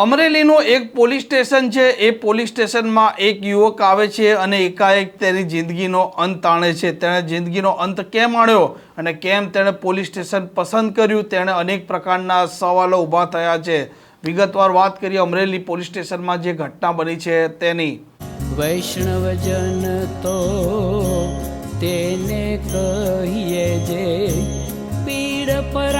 અમરેલીનું એક police station છે. એ police સ્ટેશનમાં એક યુવક આવે છે અને એકાએક તેની જિંદગીનો અંત આણે છે. તેણે જિંદગીનો અંત કેમ આણ્યો અને કેમ તેણે પોલીસ સ્ટેશન પસંદ કર્યું? તેણે અનેક પ્રકારના સવાલો ઊભા થયા છે. વિગતવાર વાત કરીએ અમરેલી પોલીસ સ્ટેશનમાં જે ઘટના બની છે તેની. વૈષ્ણવજન તો તેને કહીએ જે પીડ પરાઈ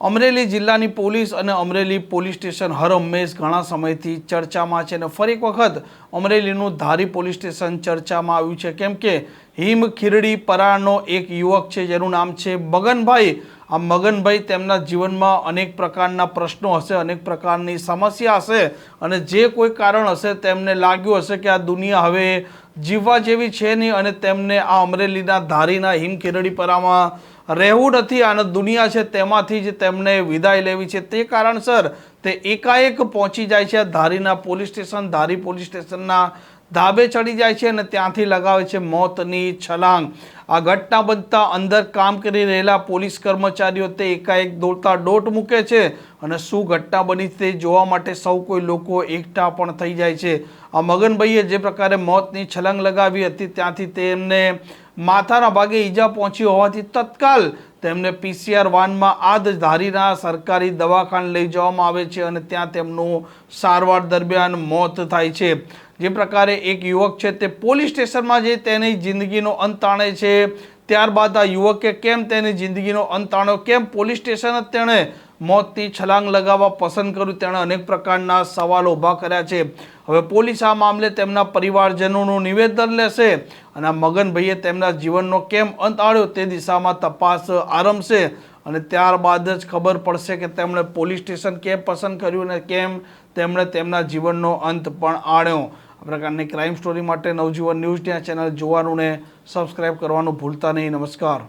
અમરેલી જિલ્લાની પોલીસ અને અમરેલી પોલીસ સ્ટેશન હર હંમેશ ઘણા સમયથી ચર્ચામાં છે અને ફરી એક વખત અમરેલીનું ધારી પોલીસ સ્ટેશન ચર્ચામાં આવ્યું છે. કેમ કે હિમ, ખીરડી પરાનો એક યુવક છે જેનું નામ છે મગનભાઈ. આ મગનભાઈ તેમના જીવનમાં અનેક પ્રકારના પ્રશ્નો હશે, અનેક પ્રકારની સમસ્યા હશે અને જે કોઈ કારણ હશે તેમને લાગ્યું હશે કે આ દુનિયા હવે જીવવા જેવી છે નહીં અને તેમને આ અમરેલીના ધારીના હિમખેરડીપરામાં રહેવું નથી અને દુનિયા છે તેમાંથી જ તેમને વિદાય લેવી છે. તે કારણસર તે એકાએક પહોંચી જાય છે. ધારીના પોલીસ સ્ટેશન, ધારી પોલીસ સ્ટેશનના ધાબે ચડી જાય છે અને ત્યાંથી લગાવે છે મોતની છલાંગ. આ ઘટના બનતા અંદર કામ કરી રહેલા પોલીસ કર્મચારીઓ તે એકાએક દોડતા દોટ મૂકે છે અને શું ઘટના બની તે જોવા માટે સૌ કોઈ લોકો એકઠા પણ થઈ જાય છે. આ મગનભાઈએ જે પ્રકારે મોતની છલાંગ લગાવી હતી ત્યાંથી તેમને માથાના ભાગે ઈજા પહોંચી હોવાથી તત્કાલ તેમને પીસીઆર વાનમાં આ જ ધારીના સરકારી દવાખાને લઈ જવામાં આવે છે અને ત્યાં તેમનું સારવાર દરમિયાન મોત થાય છે. જે પ્રકારે એક યુવક છે તે પોલીસ સ્ટેશનમાં જઈ તેની જિંદગીનો અંત આણે છે. ત્યારબાદ આ યુવકે કેમ તેની જિંદગીનો અંત આણ્યો? કેમ પોલીસ સ્ટેશન જ તેણે મોતની છલાંગ લગાવવા પસંદ કર્યું? તેણે અનેક પ્રકારના સવાલો ઊભા કર્યા છે. હવે પોલીસ આ મામલે તેમના પરિવારજનોનું નિવેદન લેશે અને મગનભાઈએ તેમના જીવનનો કેમ અંત આણ્યો તે દિશામાં તપાસ આરંભશે અને ત્યારબાદ જ ખબર પડશે કે તેમણે પોલીસ સ્ટેશન કેમ પસંદ કર્યું અને કેમ તેમણે તેમના જીવનનો અંત પણ આણ્યો. પ્રકારની ક્રાઇમ સ્ટોરી માટે નવજીવન ન્યૂઝ ત્યાં ચેનલ જોવાનું ને સબસ્ક્રાઇબ કરવાનું ભૂલતા નહીં. નમસ્કાર.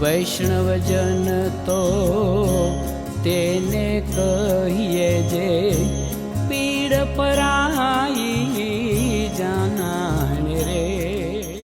વૈષ્ણવજન તો તેને કહીએ જે પીડ પર